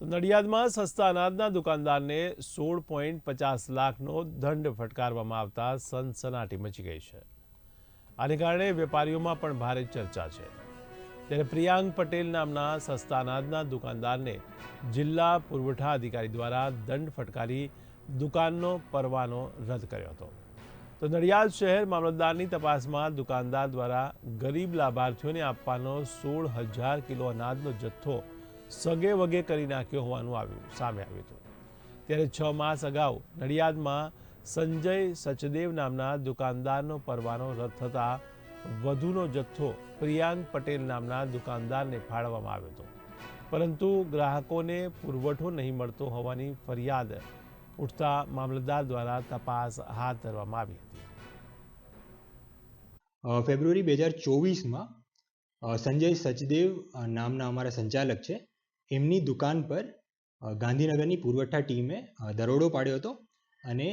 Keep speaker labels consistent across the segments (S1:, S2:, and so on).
S1: તો નડિયાદમાં સસ્તા અનાજના દુકાનદારને સોળ પોઈન્ટ પચાસ લાખનો દંડ ફટકારવામાં આવતા સનસનાટી મચી ગઈ છે. આને કારણે વેપારીઓમાં પણ ભારે ચર્ચા છે. ત્યારે પ્રિયાંક પટેલ નામના સસ્તા અનાજના દુકાનદારને જિલ્લા પુરવઠા અધિકારી દ્વારા દંડ ફટકારી દુકાનનો પરવાનો રદ કર્યો હતો. તો નડિયાદ શહેર મામલતદારની તપાસમાં દુકાનદાર દ્વારા ગરીબ લાભાર્થીઓને આપવાનો સોળ હજાર કિલો અનાજનો જથ્થો સગે વગે કરી નાખ્યો હોવાનું આવ્યું, સામે આવ્યું હતું. ત્યારે છ માસ અગાઉ નડિયાદમાં સંજય સચદેવ નામના દુકાનદારનો પરવાનો રદ થતાં વધુનો જથ્થો પ્રિયાંક પટેલ નામના દુકાનદારને ફાળવવામાં આવ્યો હતો. પરંતુ ગ્રાહકોને પુરવઠો નહીં મળતો હોવાની ફરિયાદ ઉઠતા મામલતદાર દ્વારા તપાસ હાથ ધરવામાં આવી હતી.
S2: ફેબ્રુઆરી બે હજાર ચોવીસમાં સંજય સચદેવ નામના અમારા સંચાલક છે. એમની દુકાન પર ગાંધીનગરની પુરવઠા ટીમે દરોડો પાડ્યો હતો અને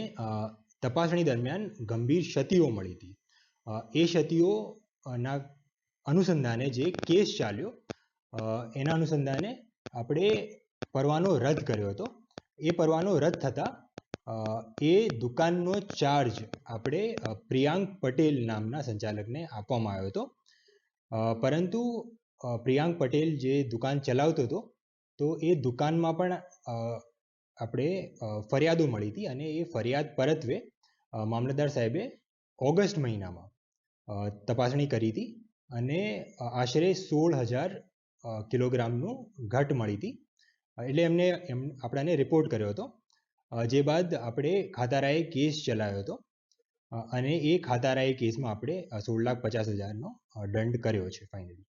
S2: તપાસણી દરમિયાન ગંભીર ક્ષતિઓ મળી હતી. એ ક્ષતિઓના અનુસંધાને જે કેસ ચાલ્યો એના અનુસંધાને આપણે પરવાનો રદ કર્યો હતો. એ પરવાનો રદ થતાં એ દુકાનનો ચાર્જ આપણે પ્રિયાંક પટેલ નામના સંચાલકને આપવામાં આવ્યો હતો. પરંતુ પ્રિયાંક પટેલ જે દુકાન ચલાવતો હતો તો એ દુકાનમાં પણ આપણે ફરિયાદો મળી હતી અને એ ફરિયાદ પરત્વે મામલતદાર સાહેબે ઓગસ્ટ મહિનામાં તપાસણી કરી હતી અને આશરે સોળ હજાર કિલોગ્રામનું ઘટ મળી હતી. એટલે એમને, એમ, આપણાને રિપોર્ટ કર્યો હતો. જે બાદ આપણે ખાતારાએ કેસ ચલાવ્યો હતો. અને એ ખાતારાએ કેસમાં આપણે સોળ લાખ પચાસ હજારનો દંડ કર્યો છે ફાઇનલી